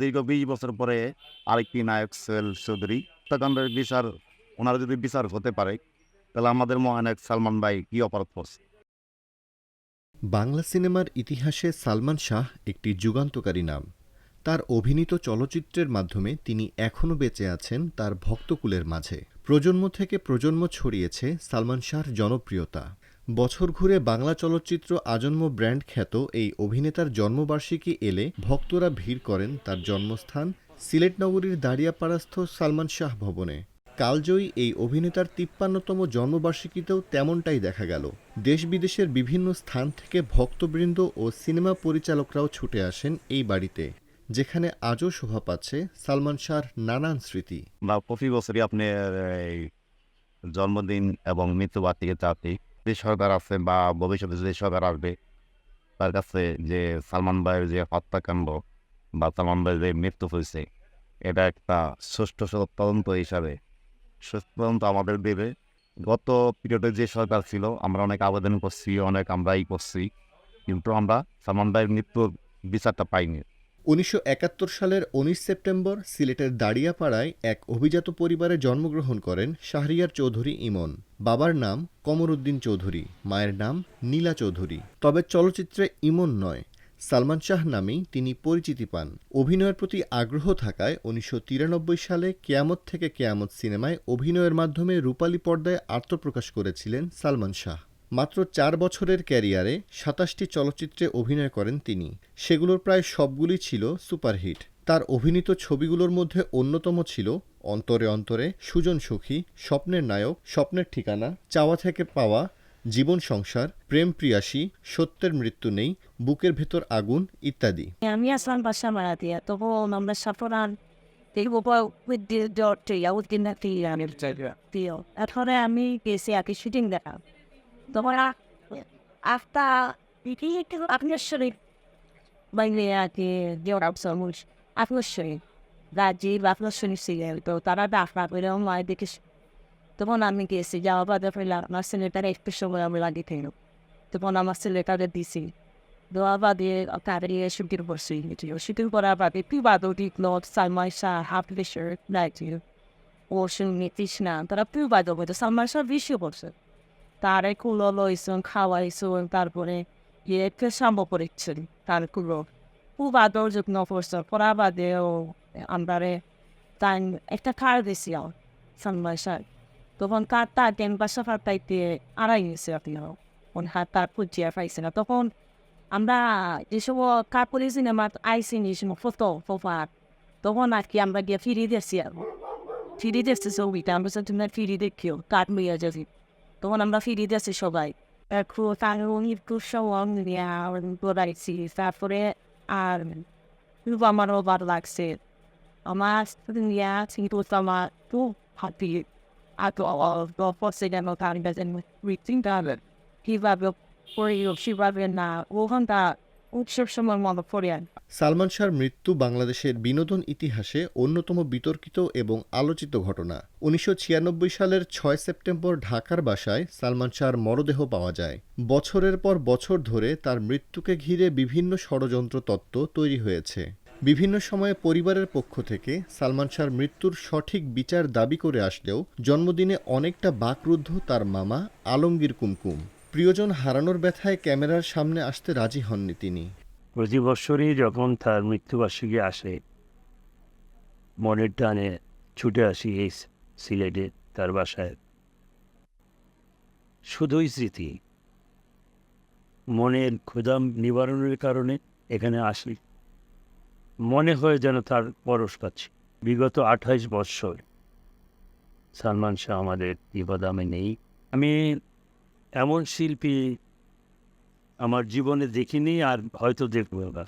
দীর্ঘ বিশ বছর পরে আরেকটি নায়ক সোহেল চৌধুরী হত্যাকাণ্ডের বিচার, ওনারা যদি বিচার হতে পারে, তাহলে আমাদের মহানায়ক সালমান ভাই কি অপরাধ করছে? বাংলা সিনেমার ইতিহাসে সালমান শাহ একটি যুগান্তকারী নাম। তার অভিনীত চলচ্চিত্রের মাধ্যমে তিনি এখনও বেঁচে আছেন তার ভক্তকুলের মাঝে। প্রজন্ম থেকে প্রজন্ম ছড়িয়েছে সালমান শাহর জনপ্রিয়তা। বছর ঘুরে বাংলা চলচ্চিত্র আজন্ম ব্র্যান্ড খ্যাত এই অভিনেতার জন্মবার্ষিকী এলে ভক্তরা ভিড় করেন তার জন্মস্থান সিলেট নগরীর দাঁড়িয়াপাড়াস্থ সালমান শাহ ভবনে। কালজয়ী এই অভিনেতার তিপ্পান্নতম জন্মবার্ষিকীতেও তেমনটাই দেখা গেল। দেশ বিদেশের বিভিন্ন স্থান থেকে ভক্তবৃন্দ ও সিনেমা পরিচালকরাও ছুটে আসেন এই বাড়িতে, যেখানে আজও শোভা পাচ্ছে সালমান শাহর নানান স্মৃতি। বছরই আপনার জন্মদিন এবং মৃত্যুবার্ষিকী যে সরকার আছে বা ভবিষ্যতে যে সরকার আসবে, তার কাছে যে সালমান ভাইয়ের যে হত্যাকাণ্ড বা সালমান ভাইয়ের যে মৃত্যু হয়েছে, এটা একটা সুষ্ঠু তদন্ত হিসাবে, সুষ্ঠু তদন্ত আমাদের দেবে। গত পিরিয়ডে যে সরকার ছিল, আমরা অনেক আবেদন করছি, অনেক আমরা ই করছি, কিন্তু আমরা সালমান ভাইয়ের মৃত্যুর বিচারটা পাইনি। উনিশশো একাত্তর সালের উনিশ সেপ্টেম্বর সিলেটের দাড়িয়াপাড়ায় এক অভিজাত পরিবারে জন্মগ্রহণ করেন শাহরিয়ার চৌধুরী ইমন। বাবার নাম কমরুদ্দিন চৌধুরী, মায়ের নাম নীলা চৌধুরী। তবে চলচ্চিত্রে ইমন নয়, সালমান শাহ নামেই তিনি পরিচিতি পান। অভিনয়ের প্রতি আগ্রহ থাকায় উনিশশো তিরানব্বই সালে কেয়ামত থেকে কেয়ামত সিনেমায় অভিনয়ের মাধ্যমে রূপালী পর্দায় আত্মপ্রকাশ করেছিলেন সালমান শাহ। মাত্র চার বছরের ক্যারিয়ারে সাতাশটি চলচ্চিত্রে অভিনয় করেন তিনি। সেগুলোর প্রায় সবগুলি ছিল সুপারহিট। তার অভিনীত ছবিগুলোর মধ্যে অন্যতম ছিল অন্তরে অন্তরে সুজন সখী স্বপ্নের নায়ক স্বপ্নের ঠিকানা চাওয়া থেকে পাওয়া জীবন সংসার প্রেম প্রিয়াসী সত্যের মৃত্যু নেই বুকের ভেতর আগুন ইত্যাদি। আমি আসলাম বাসা মারাতে তখন আমরা সাফরান এরপরে আমি গেছি কি শুটিং দেখা। তখন আফটা আপনার শরীর বাইরে আর কি দেওয়ার সবুজ আপনার শরীর রাজীব আপনার শরীর ছিলেন তো তারা ডাকনা করে মায় দেখে তখন আমি গেছি যাওয়া বাদে ফেলাম আমার ছেলেটার একটু সময় আমি লাগিয়ে থাকল তখন আমার ছেলেটারে দিছি। দেওয়া বাদে তাড়াতাড়ি শুটিং করছি শুটিং করার বাদে তুই বাদও দিকলো সালমাই শাহ, হাফ বেশার লাইটি ওষুধ নিতিস না তারা তুই বাদও বলতে সালমাই শাহ বেশি করছে। তারে কুলো লইছুন খাওয়াইছুন তারপরে ইয়ে সাম্ব করেছেন তার কুলো পুবাদও যত্ন করছে পড়া বাদেও আমরা তাই একটা কার দিছি সালমাই শাহ তখন কার তার টেন বাসা ফাটাইতে আড়াই গেছে আপনি হাত তার পুজিয়া পাইছে না। তখন আমরা যেসব কাপড়ি সিনেমা আইসি নি সময় ফটো ফোফার তখন আর কি আমরা গিয়ে ফিরিয়ে দিয়েছি আর। ফিরিয়ে দিয়েছি ছবিটা, আমরা তুমি ফিরিয়ে দেখিও কাঠ মিয়া যদি তখন আমরা ফিরিয়ে দিয়েছি সবাই একটু তার একটু সব দৌড়াইছি তারপরে আর খুব আমারও ভালো লাগছে আমার নিয়ে কিন্তু আমার খুব হাতি আতো গল্প সিনেমা তার কাছে চিন্তা কীভাবে পড়িও কীভাবে না ওখানটা উৎসব সময় মনে পড়ে সালমান শাহর মৃত্যু বাংলাদেশের বিনোদন ইতিহাসে অন্যতম বিতর্কিত এবং আলোচিত ঘটনা। উনিশশো ছিয়ানব্বই সালের ছয় সেপ্টেম্বর ঢাকার বাসায় সালমান শাহর মরদেহ পাওয়া যায়। বছরের পর বছর ধরে তার মৃত্যুকে ঘিরে বিভিন্ন ষড়যন্ত্র তত্ত্ব তৈরি হয়েছে। বিভিন্ন সময়ে পরিবারের পক্ষ থেকে সালমান শাহর মৃত্যুর সঠিক বিচার দাবি করে আসলেও জন্মদিনে অনেকটা বাকরুদ্ধ তার মামা আলমগীর কুমকুম। প্রিয়জন হারানোর ব্যথায় ক্যামেরার সামনে আসতে রাজি হননি তিনি। প্রতি বছরই যখন তার মৃত্যুবার্ষিকী আসে, মনের টানে ছুটে আসি এই সিলেটে, তার বাসায়। শুধুই স্মৃতি। মনের ক্ষুধা নিবারণের কারণে এখানে আসি। মনে হয় যেন তার পরশ পাচ্ছি। বিগত আঠাইশ বৎসর সালমান শাহ আমাদের বিপদামে নেই। আমি এমন শিল্পী আমার জীবনে দেখিনি আর হয়তো দেখব না।